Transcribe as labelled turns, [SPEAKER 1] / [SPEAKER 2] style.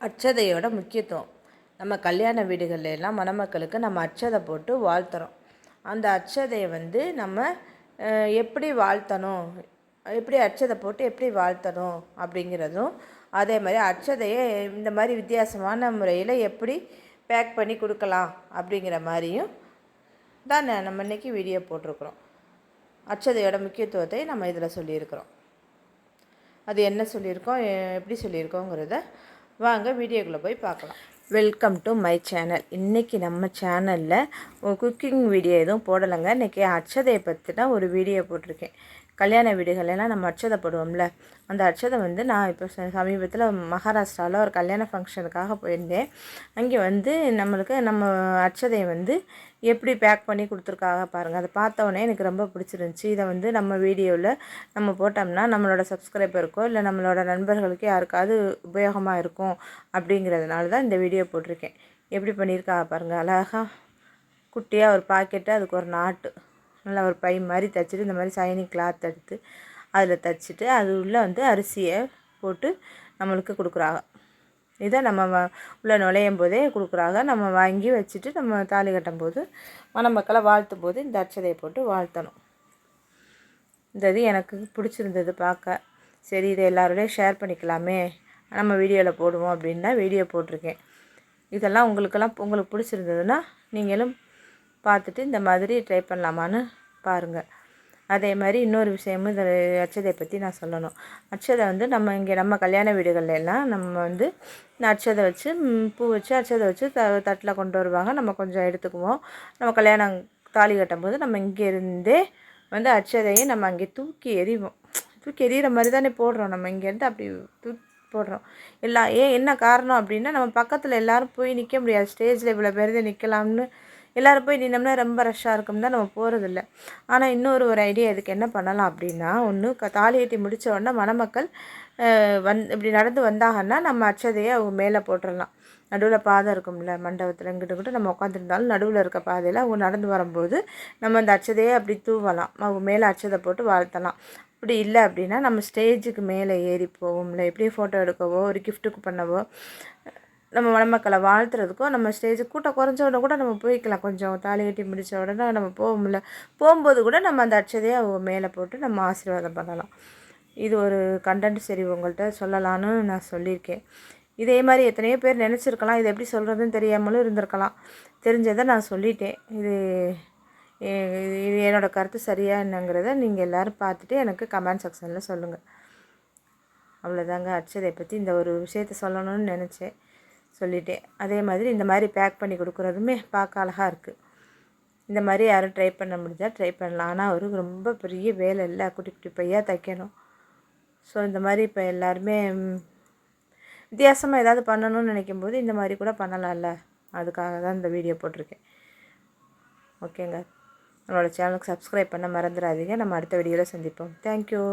[SPEAKER 1] அச்சதையோட முக்கியத்துவம். நம்ம கல்யாண வீடுகள்லாம் எல்லாம் மணமக்களுக்கு நம்ம அச்சதை போட்டு வாழ்த்துறோம். அந்த அச்சதையை வந்து நம்ம எப்படி வாழ்த்தணும்? எப்படி அச்சதை போட்டு எப்படி வாழ்த்தணும்? அப்படிங்கிறதும் அதே மாதிரி அச்சதையை இந்த மாதிரி வித்தியாசமான முறையில் எப்படி பேக் பண்ணி கொடுக்கலாம்? அப்படிங்கிற மாதிரியும் தான் நம்ம இன்னைக்கு வீடியோ போட்டிருக்கிறோம். அச்சதையோட முக்கியத்துவத்தை நம்ம இதில் சொல்லியிருக்கிறோம். அது என்ன சொல்லியிருக்கோம்? எ- எப்படி சொல்லியிருக்கோங்கிறத வாங்க வீடியோக்குள்ளே போய் பார்க்கலாம். வெல்கம் டு மை சேனல் இன்றைக்கி நம்ம சேனலில் குக்கிங் வீடியோ எதுவும் போடலைங்க. இன்றைக்கி அச்சதையை பற்றி தான் ஒரு வீடியோ போட்டிருக்கேன். கல்யாண வீடுகளெல்லாம் நம்ம அச்சதை போடுவோம்ல. அந்த அச்சதை வந்து நான் இப்போ சமீபத்தில் மகாராஷ்டிராவில் ஒரு கல்யாண ஃபங்க்ஷனுக்காக போயிருந்தேன். அங்கே வந்து நம்மளுக்கு நம்ம அச்சதையை வந்து எப்படி பேக் பண்ணி கொடுத்துருக்காங்க பாருங்கள் அதை பார்த்தோன்னே எனக்கு ரொம்ப பிடிச்சிருந்துச்சி. இதை வந்து நம்ம வீடியோவில் நம்ம போட்டோம்னா நம்மளோட சப்ஸ்கிரைபருக்கோ இல்லை நம்மளோட நண்பர்களுக்கு யாருக்காவது உபயோகமாக இருக்கும் அப்படிங்கிறதுனால தான் இந்த வீடியோ போட்டிருக்கேன். எப்படி பண்ணியிருக்கா பாருங்கள் அழகாக குட்டியாக ஒரு பாக்கெட்டு அதுக்கு ஒரு நாட்டு நல்லா ஒரு பை மாதிரி தைச்சிட்டு இந்த மாதிரி சைனிங் கிளாத் எடுத்து அதில் தைச்சிட்டு அது உள்ளே வந்து அரிசியை போட்டு நம்மளுக்கு கொடுக்குறாங்க. இதை நம்ம வ- உள்ளே நுழையும் போதே கொடுக்குறாங்க. நம்ம வாங்கி வச்சுட்டு நம்ம தாலி கட்டும் போது மணமக்களை வாழ்த்தும் போது இந்த அச்சதையை போட்டு வாழ்த்தணும். இந்த இது எனக்கு பிடிச்சிருந்தது பார்க்க. சரி இதை எல்லாரோடையும் ஷேர் பண்ணிக்கலாமே. நம்ம வீடியோவில் போடுவோம் அப்படின்னா வீடியோ போட்டிருக்கேன். இதெல்லாம் உங்களுக்கெல்லாம் உங்களுக்கு பிடிச்சிருந்ததுன்னா நீங்களும் பார்த்துட்டு இந்த மாதிரி ட்ரை பண்ணலாமான்னு பாருங்கள் அதே மாதிரி இன்னொரு விஷயமும் இந்த அச்சதை பற்றி நான் சொல்லணும். அச்சதை வந்து நம்ம இங்கே நம்ம கல்யாண வீடுகள்ல எல்லாம் நம்ம வந்து அச்சதை வச்சு பூ வச்சு அச்சதை வச்சு த தட்டில் கொண்டு வருவாங்க. நம்ம கொஞ்சம் எடுத்துக்குவோம். நம்ம கல்யாணம் தாலி கட்டும்போது நம்ம இங்கேருந்தே வந்து அச்சதையை நம்ம அங்கே தூக்கி எறிவோம். தூக்கி எறிகிற மாதிரி தானே போடுறோம். நம்ம இங்கேருந்து அப்படி தூக்கி போடுறோம். எல்லா ஏன் என்ன காரணம் அப்படின்னா நம்ம பக்கத்தில் எல்லோரும் போய் நிற்க முடியாது. ஸ்டேஜில் இவ்வளோ பேருந்து நிற்கலாம்னு எல்லோரும் போய் நின்னோம்னா ரொம்ப ரஷ்ஷாக இருக்கும்னா தான் நம்ம போகிறதில்ல ஆனால் இன்னொரு ஒரு ஐடியா இதுக்கு என்ன பண்ணலாம் அப்படின்னா ஒன்று க தாலி கட்டி முடிச்ச உடனே மணமக்கள் வந் இப்படி நடந்து வந்தாங்கன்னா நம்ம அச்சதையை அவங்க மேலே போட்டுடலாம் நடுவில் பாதை இருக்கும்ல மண்டபத்தில் இங்கிட்டு நம்ம உட்காந்துருந்தாலும் நடுவில் இருக்க பாதையில் அவங்க நடந்து வரும்போது நம்ம அந்த அச்சதையை அப்படி தூவலாம். அவங்க மேலே அச்சதை போட்டு வாழ்த்தலாம். அப்படி இல்லை அப்படின்னா நம்ம ஸ்டேஜுக்கு மேலே ஏறி போவோம்ல எப்படி ஃபோட்டோ எடுக்கவோ ஒரு கிஃப்ட்டுக்கு பண்ணவோ நம்ம மணமக்களை வாழ்த்துறதுக்கோ நம்ம ஸ்டேஜ் கூட்டம் குறைஞ்ச உடனே கூட நம்ம போய்க்கலாம். கொஞ்சம் தாலி கட்டி முடித்த உடனே நம்ம போகும்ல போகும்போது கூட நம்ம அந்த அச்சதையை அவங்க மேலே போட்டு நம்ம ஆசீர்வாதம் பண்ணலாம். இது ஒரு கண்டென்ட் சரி உங்கள்கிட்ட சொல்லலான்னு நான் சொல்லியிருக்கேன். இதே மாதிரி எத்தனையோ பேர் நினச்சிருக்கலாம். இது எப்படி சொல்கிறதுன்னு தெரியாமலும் இருந்திருக்கலாம். தெரிஞ்சதை நான் சொல்லிட்டேன். இது இது என்னோடய கருத்து சரியாக என்னங்கிறத நீங்கள் எல்லோரும் பார்த்துட்டு எனக்கு கமெண்ட் செக்ஷனில் சொல்லுங்கள் அவ்வளோதாங்க அச்சதை பற்றி இந்த ஒரு விஷயத்த சொல்லணும்னு நினச்சேன். சொல்லிட்டேன் அதே மாதிரி இந்த மாதிரி பேக் பண்ணி கொடுக்குறதுமே பார்க்க அழகாக இருக்குது இந்த மாதிரி யாரும் ட்ரை பண்ண முடிஞ்சால் ட்ரை பண்ணலாம். ஆனால் ஒரு ரொம்ப பெரிய வேலை இல்லை. குட்டி குட்டி பையாக தைக்கணும். ஸோ இந்த மாதிரி இப்போ எல்லாருமே வித்தியாசமாக ஏதாவது பண்ணணும்னு நினைக்கும் போது இந்த மாதிரி கூட பண்ணலாம்ல. அதுக்காக தான் இந்த வீடியோ போட்டிருக்கேன். ஓகேங்க நம்மளோட சேனலுக்கு சப்ஸ்கிரைப் பண்ண மறந்துடாதீங்க. நம்ம அடுத்த வீடியோவில் சந்திப்போம். தேங்க்யூ